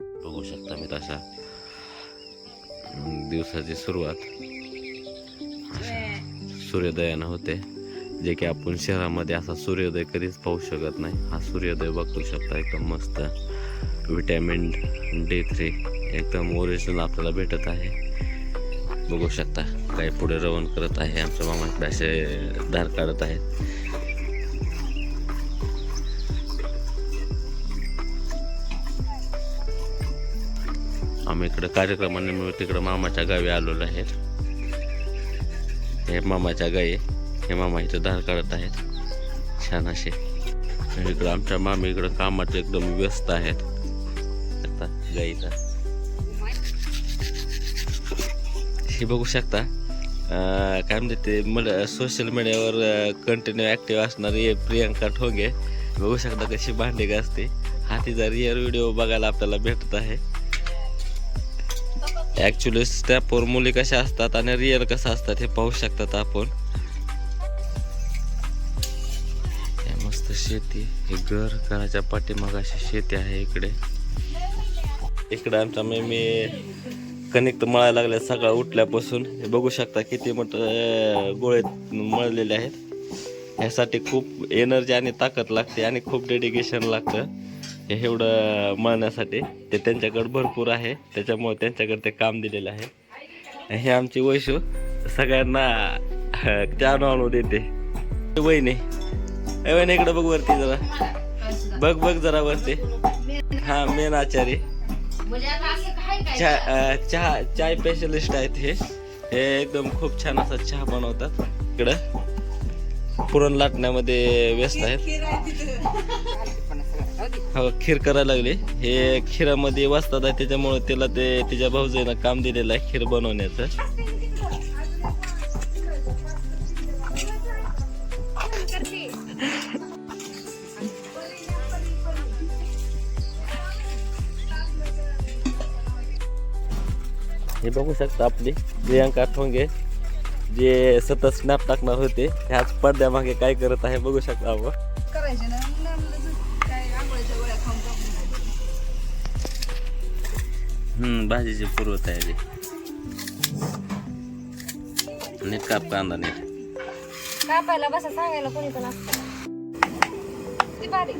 बघू शकता मी तशा. दिवसाची सुरुवात. सूर्योदयानं होते. जे की आपण शहरामध्ये असा सूर्योदय कधीच पाहू शकत नाही. हा सूर्योदय बघू शकता एकदम मस्त. विटॅमिन डी थ्री एकदम ओरिजिनल आपल्याला भेटत आहे. बघू शकता. काही पुढे रवण करत आहे. आमच्या मामाकडे असे धार काढत आहेत. आम्ही इकडं कार्यक्रमानिमित्त तिकडं मामाच्या गावी आलेलो आहेत. हे मामाच्या गाई हे मामा इथं धार काढत आहेत. छान असे. इकडं आमच्या मामी इकडं कामात एकदम व्यस्त आहेत. आता गाईचा हे बघू शकता. काय म्हणते ते मला सोशल मीडियावर कंटिन्यू ॲक्टिव्ह असणारी प्रियंका ठोंगे. बघू शकता कशी भांडी घासते. हा तिचा रिअल व्हिडिओ बघायला आपल्याला भेटत आहे. ॲक्च्युली स्टॅपवर मुली कशा असतात आणि रिअल कसं असतात हे पाहू शकतात आपण. हे मस्त शेती. हे घर घराच्या पाठीमाग अशी शेती आहे इकडे. इकडे आमच्या मी मी कणिक मळायला लागल्या सकाळ उठल्यापासून. हे बघू शकता किती मोठं गोळे मळलेले आहेत. ह्यासाठी खूप एनर्जी आणि ताकद लागते आणि खूप डेडिकेशन लागतं. एवढं मानासाठी ते त्यांच्याकडे भरपूर आहे. त्याच्यामुळे त्यांच्याकडे ते काम दिलेलं आहे. हे आमची वैशू सगळ्यांना चहा आणू देते. वहिनी. वहिनी इकडे बघ वरती जरा. बघ बघ जरा वरती. हा मेन आचारी. चहा चहा चहा चाय स्पेशलिस्ट आहेत हे. हे एकदम खूप छान असा चहा बनवतात. इकडं. पुरण लाटण्यामध्ये व्यस्त आहेत. खीर करायला लागली. हे खिरामध्ये वाचतात आहे त्याच्यामुळे त्याला ते तिच्या भाऊजाईनं काम दिलेलं आहे खीर बनवण्याचं. हे बघू शकता आपली प्रियांका ठोंगे जे सतत स्नॅप टाकणार होते ह्याच पडद्यामागे काय करत आहे बघू शकता आपण. करायचे ना काय आंघोळीच्या गोळ्या खाऊन टाकून भाजीची पूर्व तयारी नीट काप कांदा नीट. कापायला बसा सांगायला कोणी पण असतं. ती बारीक.